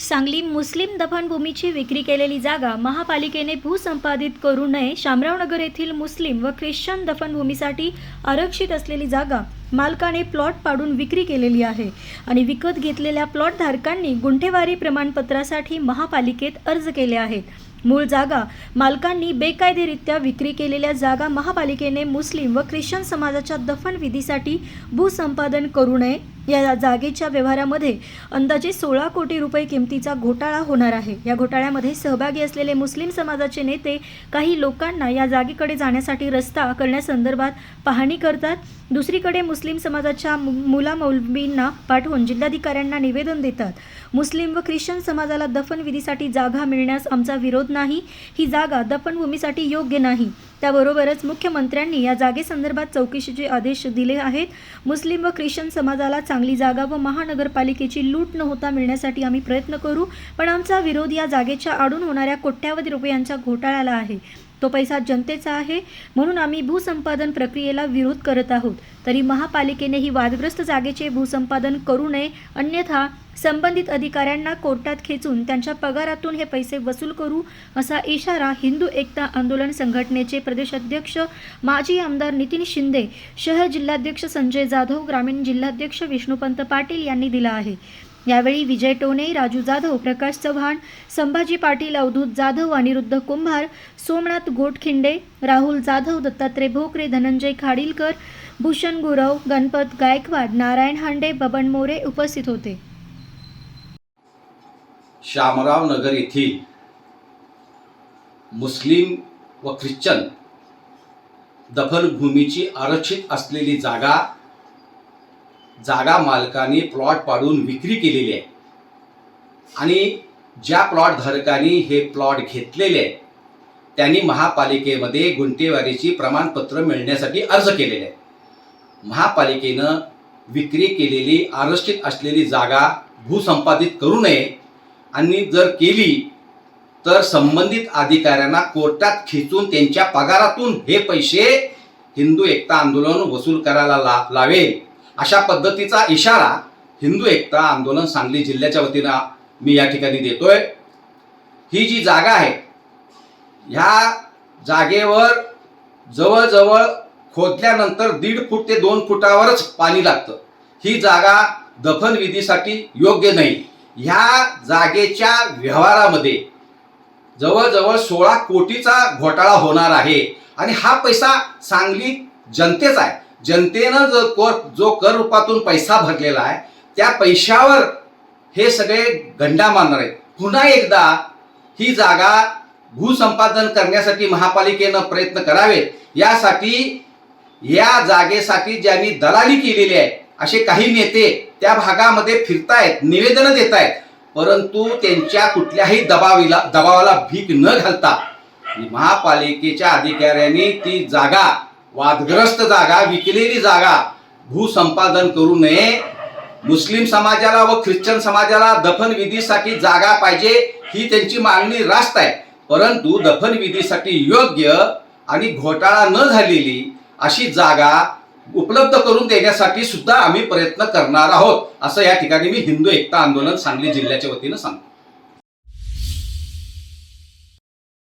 सांगली मुस्लिम दफनभूमीची विक्री केलेली जागा महापालिकेने भूसंपादित करू नये. शामरावनगर येथील मुस्लिम व ख्रिश्चन दफनभूमीसाठी आरक्षित असलेली जागा मालकाने प्लॉट पाडून विक्री केलेली आहे आणि विकत घेतलेल्या प्लॉटधारकांनी गुंठेवारी प्रमाणपत्रासाठी महापालिकेत अर्ज केले आहेत. मूळ जागा. मालकांनी बेकायदेरित्या विक्री केलेल्या जागा महापालिकेने मुस्लिम व ख्रिश्चन समाजाच्या दफन विधीसाठी भूसंपादन करू नये. या जागेच्या व्यवहारामध्ये अंदाजे सोळा कोटी रुपये किमतीचा घोटाळा होणार आहे. या घोटाळ्यामध्ये सहभागी असलेले मुस्लिम समाजाचे नेते काही लोकांना या जागेकडे जाण्यासाठी रस्ता करण्यासंदर्भात पाहणी करतात. दुसरीकडे मुस्लिम समाजाच्या मु- मुला पाठवून जिल्हाधिकाऱ्यांना निवेदन देतात. मुस्लिम व ख्रिश्चन समाजाला दफनविधीसाठी जागा मिळण्यास आमचा विरोध नाही. ही जागा दफनभूमीसाठी योग्य नाही. त्याबरोबरच मुख्यमंत्र्यांनी या जागेसंदर्भात चौकशीचे आदेश दिले आहेत. मुस्लिम व ख्रिश्चन समाजाला चांगली जागा व महानगरपालिकेची लूट न होता मिळण्यासाठी आम्ही प्रयत्न करू पण आमचा विरोध या जागेच्या आडून होणाऱ्या कोट्यावधी रुपयांच्या घोटाळ्याला आहे. तो पैसा जनतेचा आहे म्हणून आम्ही भूसंपादन प्रक्रियेला विरोध करत आहोत. तरी महापालिकेने ही वादग्रस्त जागेचे भूसंपादन करू नये अन्यथा संबंधित अधिकाऱ्यांना कोर्टात खेचून त्यांच्या पगारातून हे पैसे वसूल करू असा इशारा हिंदू एकता आंदोलन संघटनेचे प्रदेशाध्यक्ष माजी आमदार नितीन शिंदे शहर जिल्हाध्यक्ष संजय जाधव ग्रामीण जिल्हाध्यक्ष विष्णुपंत पाटील यांनी दिला आहे. यावेळी विजय टोने राजू जाधव प्रकाश चव्हाण संभाजी पाटील अवधूत जाधव अनिरुद्ध कुंभार सोमनाथ गोटखिंडे राहुल जाधव दत्तात्रय भोकरे धनंजय खाडीलकर भूषण गुरव गणपत गायकवाड नारायण हांडे बबन मोरे उपस्थित होते. शामराव नगर येथील मुस्लिम व ख्रिश्चन दफनभूमीची आरक्षित असलेली जागा जागा मालकाने प्लॉट पाडून विक्री केलेली आहे. आणि ज्या प्लॉट धारकांनी हे प्लॉट घेतलेले आहे त्यांनी महापालिकेमध्ये गुंटेवारीची प्रमाणपत्र मिळण्यासाठी अर्ज केलेले आहे. महापालिकेनं विक्री केलेली आरक्षित असलेली जागा भूसंपादित करू नये आणि जर केली तर संबंधित अधिकाऱ्यांना कोर्टात खेचून त्यांच्या पगारातून हे पैसे हिंदू एकता आंदोलन वसूल करायला ला लावेल. अशा पद्धतीचा इशारा हिंदू एकता आंदोलन सांगली जिल्ह्याच्या वतीनं मी या ठिकाणी देतोय. ही जी जागा आहे ह्या जागेवर जवळजवळ खोदल्यानंतर दीड फूट ते दोन फुटावरच पाणी लागतं. ही जागा दफनविधीसाठी योग्य नाही. ह्या जागेच्या व्यवहारामध्ये जवळजवळ सोळा कोटीचा घोटाळा होणार आहे. आणि हा पैसा सांगली जनतेचा आहे. जनतेनं जो कर जो कर रूपातून पैसा भरलेला आहे त्या पैशावर हे सगळे गंडा मारणार आहेत. पुन्हा एकदा ही जागा भूसंपादन करण्यासाठी महापालिकेनं प्रयत्न करावेत. यासाठी या जागेसाठी ज्यांनी दलाली केलेली आहे असे काही नेते त्या भागामध्ये फिरतायत निवेदनं देत आहेत परंतु त्यांच्या कुठल्याही दबावीला दबावाला भीक न घालता महापालिकेच्या अधिकाऱ्यांनी ती जागा वादग्रस्त जागा विकलेली जागा भूसंपादन करू नये. मुस्लिम समाजाला व ख्रिश्चन समाजाला दफनविधीसाठी जागा पाहिजे ही त्यांची मागणी रास्त आहे. परंतु दफनविधीसाठी योग्य आणि घोटाळा न झालेली अशी जागा उपलब्ध करून देण्यासाठी सुद्धा आम्ही प्रयत्न करणार आहोत. असं या ठिकाणी मी हिंदू एकता आंदोलन सांगली जिल्ह्याच्या वतीनं सांगतो.